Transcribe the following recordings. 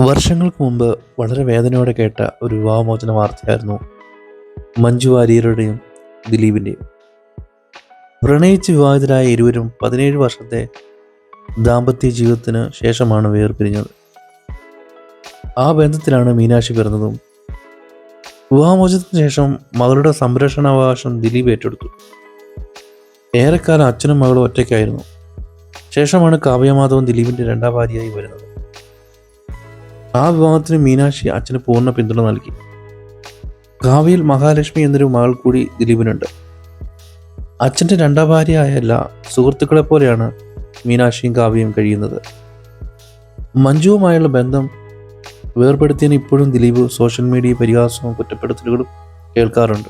വർഷങ്ങൾക്ക് മുമ്പ് വളരെ വേദനയോടെ കേട്ട ഒരു വിവാഹമോചന വാർത്തയായിരുന്നു മഞ്ജു വാര്യരുടെയും ദിലീപിന്റെയും പ്രണയിച്ച് വിവാഹിതരായ ഇരുവരും പതിനേഴ് വർഷത്തെ ദാമ്പത്യ ജീവിതത്തിന് ശേഷമാണ് വേർപിരിഞ്ഞത്. ആ ബന്ധത്തിലാണ് മീനാക്ഷി പിറന്നതും. വിവാഹമോചനത്തിന് ശേഷം മകളുടെ സംരക്ഷണാവകാശം ദിലീപ് ഏറ്റെടുത്തു. ഏറെക്കാലം അച്ഛനും മകളും ഒറ്റയ്ക്കായിരുന്നു. ശേഷമാണ് കാവ്യമാധവൻ ദിലീപിന്റെ രണ്ടാം ഭാര്യയായി വരുന്നത്. ആ വിവാഹത്തിന് മീനാക്ഷി അച്ഛന് പൂർണ പിന്തുണ നൽകി. കാവ്യയിൽ മഹാലക്ഷ്മി എന്നൊരു മകൾ കൂടി ദിലീപിനുണ്ട്. അച്ഛന്റെ രണ്ടാം ഭാര്യയായ എല്ലാ സുഹൃത്തുക്കളെ പോലെയാണ് മീനാക്ഷിയും കാവ്യയും കഴിയുന്നത്. മഞ്ജുവുമായുള്ള ബന്ധം വേർപെടുത്തിയതിന് ഇപ്പോഴും ദിലീപ് സോഷ്യൽ മീഡിയ പരിഹാസവും കുറ്റപ്പെടുത്തലുകളും കേൾക്കാറുണ്ട്.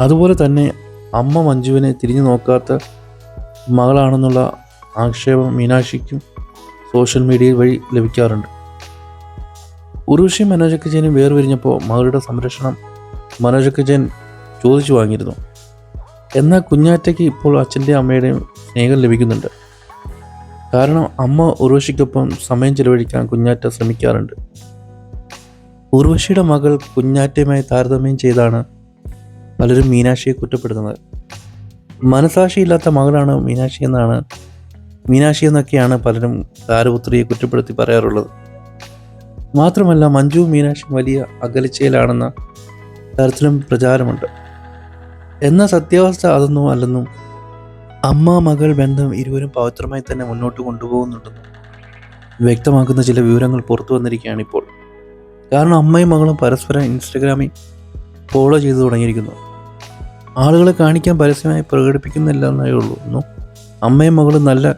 അതുപോലെ തന്നെ അമ്മ മഞ്ജുവിനെ തിരിഞ്ഞു നോക്കാത്ത മകളാണെന്നുള്ള ആക്ഷേപം മീനാക്ഷിക്കും സോഷ്യൽ മീഡിയ വഴി ലഭിക്കാറുണ്ട്. ഉർവശി മനോജ് ജയനും വേർപിരിഞ്ഞപ്പോൾ മകളുടെ സംരക്ഷണം മനോജ് ജയൻ ചോദിച്ചു വാങ്ങിയിരുന്നു. എന്നാൽ കുഞ്ഞാറ്റയ്ക്ക് ഇപ്പോൾ അച്ഛന്റെയും അമ്മയുടെയും സ്നേഹം ലഭിക്കുന്നുണ്ട്. കാരണം അമ്മ ഉർവശിക്കൊപ്പം സമയം ചെലവഴിക്കാൻ കുഞ്ഞാറ്റ ശ്രമിക്കാറുണ്ട്. ഉർവശിയുടെ മകൾ കുഞ്ഞാറ്റയുമായി താരതമ്യം ചെയ്താണ് പലരും മീനാക്ഷിയെ കുറ്റപ്പെടുത്തുന്നത്. മനസാക്ഷിയില്ലാത്ത മകളാണ് മീനാക്ഷി എന്നാണ് മീനാക്ഷി എന്നൊക്കെയാണ് പലരും താരപുത്രിയെ കുറ്റപ്പെടുത്തി പറയാറുള്ളത്. മാത്രമല്ല മഞ്ജു മീനാക്ഷി വലിയ അകലച്ചയിലാണെന്ന തരത്തിലും പ്രചാരമുണ്ട്. എന്ന സത്യാവസ്ഥ അതൊന്നും അല്ലെന്നും അമ്മ മകൾ ബന്ധം ഇരുവരും പവിത്രമായി തന്നെ മുന്നോട്ട് കൊണ്ടുപോകുന്നുണ്ടെന്നും വ്യക്തമാക്കുന്ന ചില വിവരങ്ങൾ പുറത്തു വന്നിരിക്കുകയാണ് ഇപ്പോൾ. കാരണം അമ്മയും മകളും പരസ്പരം ഇൻസ്റ്റഗ്രാമിൽ ഫോളോ ചെയ്തു തുടങ്ങിയിരിക്കുന്നു. ആളുകളെ കാണിക്കാൻ പരസ്യമായി പ്രകടിപ്പിക്കുന്നില്ല എന്നേ ഉള്ളൂ അമ്മയും മകളും നല്ല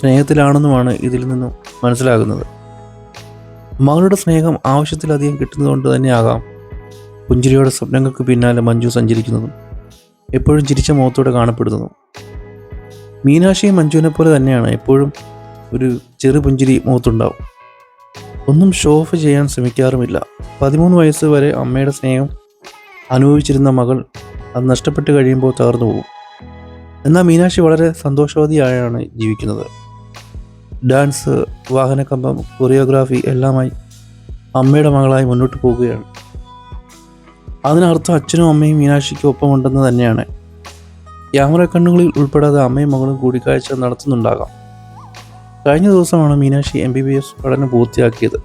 സ്നേഹത്തിലാണെന്നുമാണ് ഇതിൽ നിന്നും മനസ്സിലാകുന്നത്. മകളുടെ സ്നേഹം ആവശ്യത്തിലധികം കിട്ടുന്നതുകൊണ്ട് തന്നെയാകാം പുഞ്ചിരിയുടെ സ്വപ്നങ്ങൾക്ക് പിന്നാലെ മഞ്ജു സഞ്ചരിക്കുന്നതും എപ്പോഴും ചിരിച്ച മുഖത്തോടെ കാണപ്പെടുന്നതും. മീനാക്ഷിയും മഞ്ജുവിനെ പോലെ തന്നെയാണ് എപ്പോഴും ഒരു ചെറു പുഞ്ചിരി മുഖത്തുണ്ടാവും. ഒന്നും ഷോ ഓഫ് ചെയ്യാൻ ശ്രമിക്കാറുമില്ല. പതിമൂന്ന് വയസ്സ് വരെ അമ്മയുടെ സ്നേഹം അനുഭവിച്ചിരുന്ന മകൾ അത് നഷ്ടപ്പെട്ട് കഴിയുമ്പോൾ തകർന്നു പോകും എന്നാൽ മീനാക്ഷി വളരെ സന്തോഷവതിയായാണ് ജീവിക്കുന്നത്. ഡാൻസ് വാഹനക്കമ്പം കൊറിയോഗ്രാഫി എല്ലാമായി അമ്മയുടെ മകളായി മുന്നോട്ട് പോവുകയാണ്. അതിനർത്ഥം അച്ഛനും അമ്മയും മീനാക്ഷിക്ക് ഒപ്പമുണ്ടെന്ന് തന്നെയാണ്. ക്യാമറ കണ്ണുകളിൽ ഉൾപ്പെടാതെ അമ്മയും മകളും കൂടിക്കാഴ്ച നടത്തുന്നുണ്ടാകാം. കഴിഞ്ഞ ദിവസമാണ് Meenakshi M B B S പഠനം പൂർത്തിയാക്കിയത്.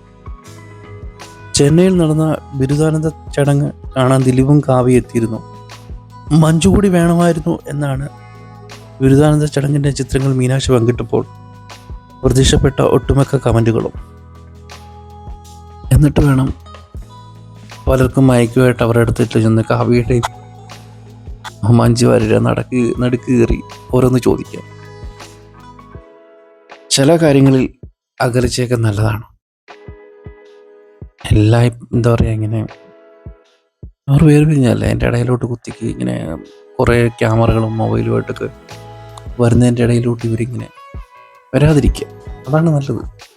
ചെന്നൈയിൽ നടന്ന ബിരുദാനന്ദ ചടങ്ങ് കാണാൻ ദിലീപും കാവ്യ എത്തിയിരുന്നു. മഞ്ജു കൂടി വേണമായിരുന്നു എന്നാണ് ബിരുദാനന്ദ ചടങ്ങിന്റെ ചിത്രങ്ങൾ മീനാക്ഷി പങ്കിട്ടപ്പോൾ പ്രതീക്ഷപ്പെട്ട ഒട്ടുമിക്ക കമന്റുകളും. എന്നിട്ട് വേണം പലർക്കും മയക്കുമായിട്ട് അവരുടെ അടുത്തിട്ട് ചെന്ന് കാവ്യയുടെയും മഞ്ജു വാര്യരെ നടക്ക് നടുക്ക് കയറി ഓരോന്ന് ചോദിക്കാം. ചില കാര്യങ്ങളിൽ അകലിച്ചയൊക്കെ നല്ലതാണ്. എല്ലാ എന്താ പറയുക ഇങ്ങനെ അവർ വേറെ പിരിഞ്ഞല്ലേ എന്റെ ഇടയിലോട്ട് കുത്തിക്ക് ഇങ്ങനെ കുറേ ക്യാമറകളും മൊബൈലുമായിട്ടൊക്കെ വരുന്നതിന്റെ ഇടയിലോട്ട് ഇവരിങ്ങനെ വരാതിരിക്കുക. അതാണ് നല്ലത്.